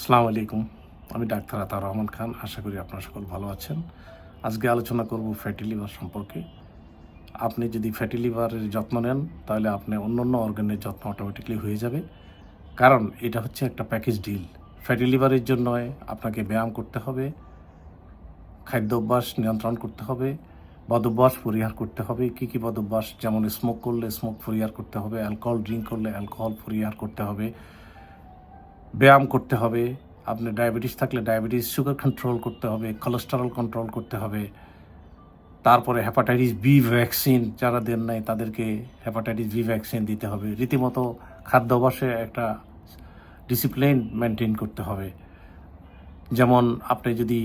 আসসালামু আলাইকুম। আমি ডাক্তার আতার রহমান খান। আশা করি আপনারা সকল ভালো আছেন। আজকে আলোচনা করব ফ্যাটি লিভার সম্পর্কে। আপনি যদি ফ্যাটি লিভারের যত্ন নেন, তাহলে আপনি অন্য অন্য অর্গানের যত্ন অটোমেটিকলি হয়ে যাবে। কারণ এটা হচ্ছে একটা প্যাকেজ ডিল ফ্যাটি লিভারের জন্য আপনাকে ব্যায়াম করতে হবে খাদ্য অভ্যাস নিয়ন্ত্রণ করতে হবে, বদভ্যাস পরিহার করতে হবে। কী কী বদভ্যাস? যেমন স্মোক করলে স্মোক পরিহার করতে হবে অ্যালকোহল ড্রিঙ্ক করলে অ্যালকোহল পরিহার করতে হবে ব্যায়াম করতে হবে আপনার ডায়াবেটিস থাকলে ডায়াবেটিস, সুগার কন্ট্রোল করতে হবে কোলেস্টেরল কন্ট্রোল করতে হবে, তারপরে হ্যাপাটাইটিস বি ভ্যাকসিন যারা দেন নাই তাদেরকে হ্যাপাটাইটিস বি ভ্যাকসিন দিতে হবে। রীতিমতো খাদ্যাভ্যাসে একটা ডিসিপ্লিন মেনটেন করতে হবে। যেমন আপনি যদি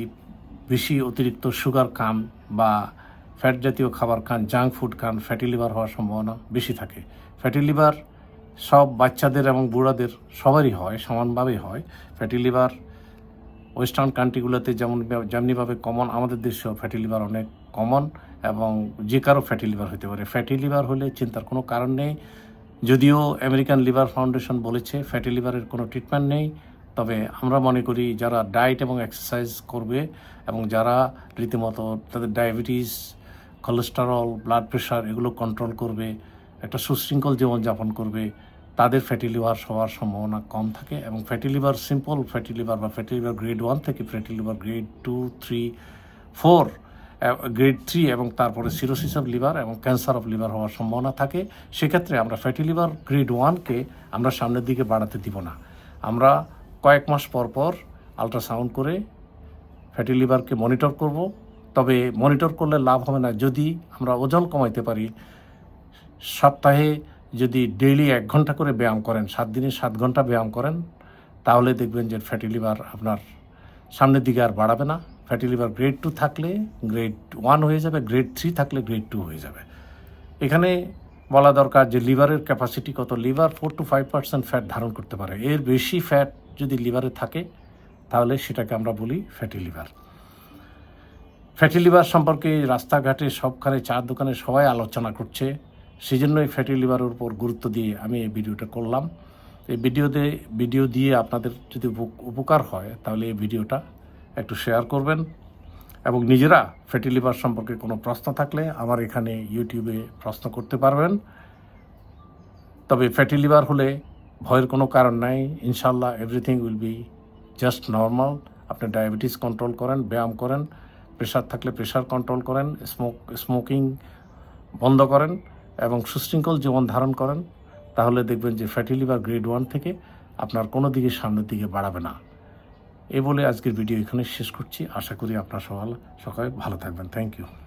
বেশি অতিরিক্ত সুগার খান বা ফ্যাট জাতীয় খাবার খান জাঙ্ক ফুড খান ফ্যাটি লিভার হওয়ার সম্ভাবনা বেশি থাকে। ফ্যাটি লিভার সব বাচ্চাদের এবং বুড়াদের সবারই হয়, সমানভাবেই হয়। ফ্যাটি লিভার ওয়েস্টার্ন কান্ট্রিগুলোতে যেমন যেমনিভাবে কমন আমাদের দেশেও ফ্যাটি লিভার অনেক কমন এবং যে কারও ফ্যাটি লিভার হতে পারে। ফ্যাটি লিভার হলে চিন্তার কোনো কারণ নেই। যদিও আমেরিকান লিভার ফাউন্ডেশন বলেছে ফ্যাটি লিভারের কোনো ট্রিটমেন্ট নেই, তবে আমরা মনে করি যারা ডায়েট এবং এক্সারসাইজ করবে এবং যারা রীতিমতো তাদের ডায়াবেটিস কোলেস্টেরল ব্লাড প্রেশার এগুলো কন্ট্রোল করবে, একটা সুশৃঙ্খল জীবনযাপন করবে তাদের ফ্যাটি লিভার হওয়ার সম্ভাবনা কম থাকে এবং fatty liver simple fatty liver বা ফ্যাটি লিভার গ্রেড ওয়ান থেকে fatty liver grade two three four grade three এবং তারপরে সিরোসিস অফ লিভার এবং ক্যান্সার অফ লিভার হওয়ার সম্ভাবনা থাকে। সেক্ষেত্রে আমরা ফ্যাটি লিভার গ্রেড ওয়ানকে আমরা সামনের দিকে বাড়াতে দিব না। আমরা কয়েক মাস পর পর আলট্রাসাউন্ড করে ফ্যাটি লিভারকে মনিটর করব। তবে মনিটর করলে লাভ হবে না। যদি আমরা ওজন কমাইতে পারি, সপ্তাহে যদি ডেইলি এক ঘণ্টা করে ব্যায়াম করেন, সাত দিনে সাত ঘণ্টা ব্যায়াম করেন, তাহলে দেখবেন যে ফ্যাটি লিভার আপনার সামনের দিকে আর বাড়াবে না। ফ্যাটি লিভার গ্রেড টু থাকলে গ্রেড ওয়ান হয়ে যাবে গ্রেড থ্রি থাকলে গ্রেড টু হয়ে যাবে। এখানে বলা দরকার যে লিভারের ক্যাপাসিটি কত, liver four to five percent fat ধারণ করতে পারে। এর বেশি ফ্যাট যদি লিভারে থাকে, তাহলে সেটাকে আমরা বলি ফ্যাটি লিভার ফ্যাটি লিভার সম্পর্কে রাস্তাঘাটে সবখানে চার দোকানে সবাই আলোচনা করছে। সেই জন্যই ফ্যাটি লিভারের উপর গুরুত্ব দিয়ে আমি এই ভিডিওটা করলাম। এই ভিডিওতে ভিডিও দিয়ে আপনাদের যদি উপ- উপকার হয়, তাহলে এই ভিডিওটা একটু শেয়ার করবেন এবং নিজেরা ফ্যাটি লিভার সম্পর্কে কোনো প্রশ্ন থাকলে আমার এখানে ইউটিউবে প্রশ্ন করতে পারবেন। তবে ফ্যাটি লিভার হলে ভয়ের কোনো কারণ নাই। ইনশাল্লাহ everything will be just normal আপনি ডায়াবেটিস কন্ট্রোল করেন, ব্যায়াম করেন প্রেশার থাকলে প্রেশার কন্ট্রোল করেন স্মোক স্মোকিং বন্ধ করেন। এবং সুশৃঙ্খল জীবন ধারণ করেন, তাহলে দেখবেন যে ফ্যাটি লিভার গ্রেড ওয়ান থেকে আপনার কোনো দিকে সামনের দিকে বাড়াবে না। এ বলে আজকের ভিডিও এখানে শেষ করছি। আশা করি আপনার সকাল সকালে ভালো থাকবেন। Thank you